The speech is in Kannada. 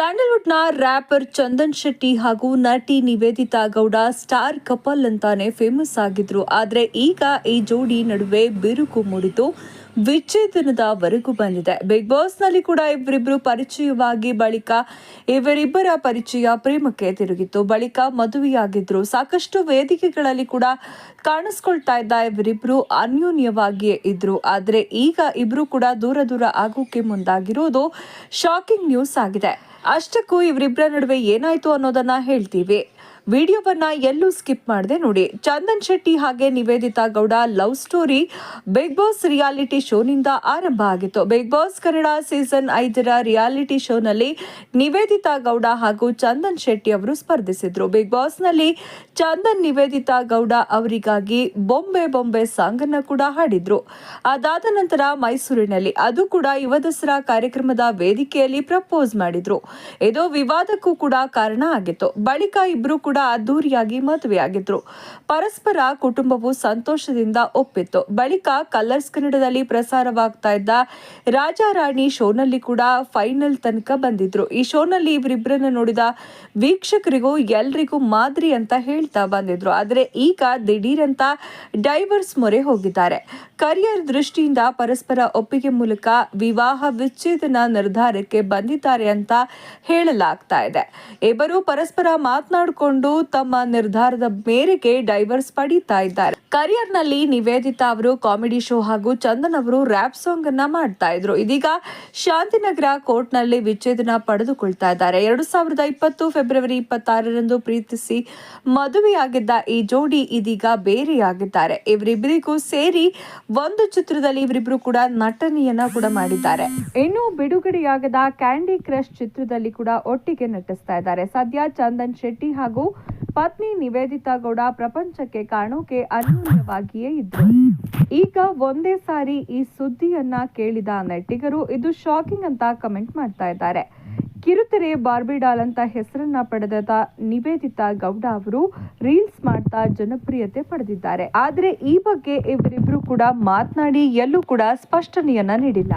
ಸ್ಯಾಂಡಲ್ವುಡ್ನ ರ್ಯಾಪರ್ ಚಂದನ್ ಶೆಟ್ಟಿ ಹಾಗೂ ನಟಿ ನಿವೇದಿತಾ ಗೌಡ ಸ್ಟಾರ್ ಕಪಲ್ ಅಂತಾನೆ ಫೇಮಸ್ ಆಗಿದ್ರು. ಆದರೆ ಈಗ ಈ ಜೋಡಿ ನಡುವೆ ಬಿರುಕು ಮೂಡಿತು ವಿಚ್ಛೇದನದವರೆಗೂ ಬಂದಿದೆ. ಬಿಗ್ ಬಾಸ್ನಲ್ಲಿ ಕೂಡ ಇವರಿಬ್ಬರು ಪರಿಚಯವಾಗಿ ಬಳಿಕ ಇವರಿಬ್ಬರ ಪರಿಚಯ ಪ್ರೇಮಕ್ಕೆ ತಿರುಗಿತ್ತು. ಬಳಿಕ ಮದುವೆಯಾಗಿದ್ರು. ಸಾಕಷ್ಟು ವೇದಿಕೆಗಳಲ್ಲಿ ಕೂಡ ಕಾಣಿಸ್ಕೊಳ್ತಾ ಇದ್ದ ಇವರಿಬ್ಬರು ಅನ್ಯೋನ್ಯವಾಗಿಯೇ ಇದ್ರು. ಆದರೆ ಈಗ ಇಬ್ರು ಕೂಡ ದೂರ ದೂರ ಆಗೋಕೆ ಮುಂದಾಗಿರೋದು ಶಾಕಿಂಗ್ ನ್ಯೂಸ್ ಆಗಿದೆ. ಅಷ್ಟಕ್ಕೂ ಇವರಿಬ್ಬರ ನಡುವೆ ಏನಾಯ್ತು ಅನ್ನೋದನ್ನ ಹೇಳ್ತೀವಿ. ವಿಡಿಯೋವನ್ನ ಎಲ್ಲೂ ಸ್ಕಿಪ್ ಮಾಡದೆ ನೋಡಿ. ಚಂದನ್ ಶೆಟ್ಟಿ ಹಾಗೆ Niveditha Gowda love story Bigg Boss reality ಶೋನಿಂದ ಆರಂಭ ಆಗಿತ್ತು. ಬಿಗ್ ಬಾಸ್ ಕನ್ನಡ ಸೀಸನ್ ಐದರ ರಿಯಾಲಿಟಿ ಶೋನಲ್ಲಿ ನಿವೇದಿತಾ ಗೌಡ ಹಾಗೂ ಚಂದನ್ ಶೆಟ್ಟಿ ಅವರು ಸ್ಪರ್ಧಿಸಿದ್ರು. ಬಿಗ್ ಬಾಸ್ನಲ್ಲಿ ಚಂದನ್, ನಿವೇದಿತಾ ಗೌಡ ಅವರಿಗಾಗಿ ಬೊಂಬೆ ಬೊಂಬೆ ಸಾಂಗ್ ಅನ್ನ ಕೂಡ ಹಾಡಿದ್ರು. ಅದಾದ ನಂತರ ಮೈಸೂರಿನಲ್ಲಿ ಅದು ಕೂಡ ಯುವ ದಸರಾ ಕಾರ್ಯಕ್ರಮದ ವೇದಿಕೆಯಲ್ಲಿ ಪ್ರಪೋಸ್ ಮಾಡಿದ್ರು. ಇದು ವಿವಾದಕ್ಕೂ ಕೂಡ ಕಾರಣ ಆಗಿತ್ತು. ಬಳಿಕ ಇಬ್ರು ಅದ್ದೂರಿಯಾಗಿ ಮದುವೆಯಾಗಿದ್ರು. ಪರಸ್ಪರ ಕುಟುಂಬವು ಸಂತೋಷದಿಂದ ಒಪ್ಪಿತ್ತು. ಬಳಿಕ ಕಲರ್ಸ್ ಕನ್ನಡದಲ್ಲಿ ಪ್ರಸಾರವಾಗ್ತಾ ಇದ್ದ ರಾಜಾರಾಣಿ ಶೋನಲ್ಲಿ ಕೂಡ ಫೈನಲ್ ತನಕ ಬಂದಿದ್ರು. ಈ ಶೋನಲ್ಲಿ ಇವರಿಬ್ಬರನ್ನ ನೋಡಿದ ವೀಕ್ಷಕರಿಗೂ ಎಲ್ರಿಗೂ ಮಾದರಿ ಅಂತ ಹೇಳ್ತಾ ಬಂದಿದ್ರು. ಆದರೆ ಈಗ ದಿಢೀರಂತ ಡೈವರ್ಸ್ ಮೊರೆ ಹೋಗಿದ್ದಾರೆ. ಕರಿಯರ್ ದೃಷ್ಟಿಯಿಂದ ಪರಸ್ಪರ ಒಪ್ಪಿಗೆ ಮೂಲಕ ವಿವಾಹ ವಿಚ್ಛೇದನ ನಿರ್ಧಾರಕ್ಕೆ ಬಂದಿದ್ದಾರೆ ಅಂತ ಹೇಳಲಾಗ್ತಾ ಇದೆ. ಇಬ್ಬರು ಪರಸ್ಪರ ಮಾತನಾಡಿಕೊಂಡು ತಮ್ಮ ನಿರ್ಧಾರದ ಮೇರೆಗೆ ಡೈವರ್ಸ್ ಪಡೀತಾ ಇದ್ದಾರೆ. ಕರಿಯರ್ನಲ್ಲಿ ನಿವೇದಿತಾ ಅವರು ಕಾಮಿಡಿ ಶೋ ಹಾಗೂ ಚಂದನ್ ಅವರು ರ್ಯಾಪ್ ಸಾಂಗ್ ಅನ್ನ ಮಾಡ್ತಾ ಇದ್ರು. ಇದೀಗ ಶಾಂತಿನಗರ ಕೋರ್ಟ್ನಲ್ಲಿ ವಿಚ್ಛೇದನ ಪಡೆದುಕೊಳ್ತಾ ಇದ್ದಾರೆ. ಎರಡು ಸಾವಿರದ ಇಪ್ಪತ್ತು ಫೆಬ್ರವರಿ ಇಪ್ಪತ್ತಾರರಂದು ಪ್ರೀತಿಸಿ ಮದುವೆಯಾಗಿದ್ದ ಈ ಜೋಡಿ ಇದೀಗ ಬೇರೆಯಾಗಿದ್ದಾರೆ. ಇವರಿಬ್ಬರಿಗೂ ಸೇರಿ ಒಂದು ಚಿತ್ರದಲ್ಲಿ ಇವರಿಬ್ರು ಕೂಡ ನಟನೆಯನ್ನ ಕೂಡ ಮಾಡಿದ್ದಾರೆ. ಇನ್ನು ಬಿಡುಗಡೆಯಾಗದ ಕ್ಯಾಂಡಿ ಕ್ರಶ್ ಚಿತ್ರದಲ್ಲಿ ಕೂಡ ಒಟ್ಟಿಗೆ ನಟಿಸ್ತಾ ಇದ್ದಾರೆ. ಸದ್ಯ ಚಂದನ್ ಶೆಟ್ಟಿ ಹಾಗೂ ಪತ್ನಿ ನಿವೇದಿತಾ ಗೌಡ ಪ್ರಪಂಚಕ್ಕೆ ಕಾಣೋಕೆ ಅನ್ಯೂನ್ಯವಾಗಿಯೇ ಇದ್ರು. ಈಗ ಒಂದೇ ಸಾರಿ ಈ ಸುದ್ದಿಯನ್ನ ಕೇಳಿದ ನೆಟ್ಟಿಗರು ಇದು ಶಾಕಿಂಗ್ ಅಂತ ಕಮೆಂಟ್ ಮಾಡ್ತಾ ಇದ್ದಾರೆ. ಕಿರುತೆರೆ ಬಾರ್ಬಿಡಾಲ್ ಅಂತ ಹೆಸರನ್ನ ಪಡೆದ ನಿವೇದಿತಾ ಗೌಡ ಅವರು ರೀಲ್ಸ್ ಮಾಡ್ತಾ ಜನಪ್ರಿಯತೆ ಪಡೆದಿದ್ದಾರೆ. ಆದ್ರೆ ಈ ಬಗ್ಗೆ ಇವರಿಬ್ರು ಕೂಡ ಮಾತನಾಡಿ ಎಲ್ಲೂ ಕೂಡ ಸ್ಪಷ್ಟನೆಯನ್ನ ನೀಡಿಲ್ಲ.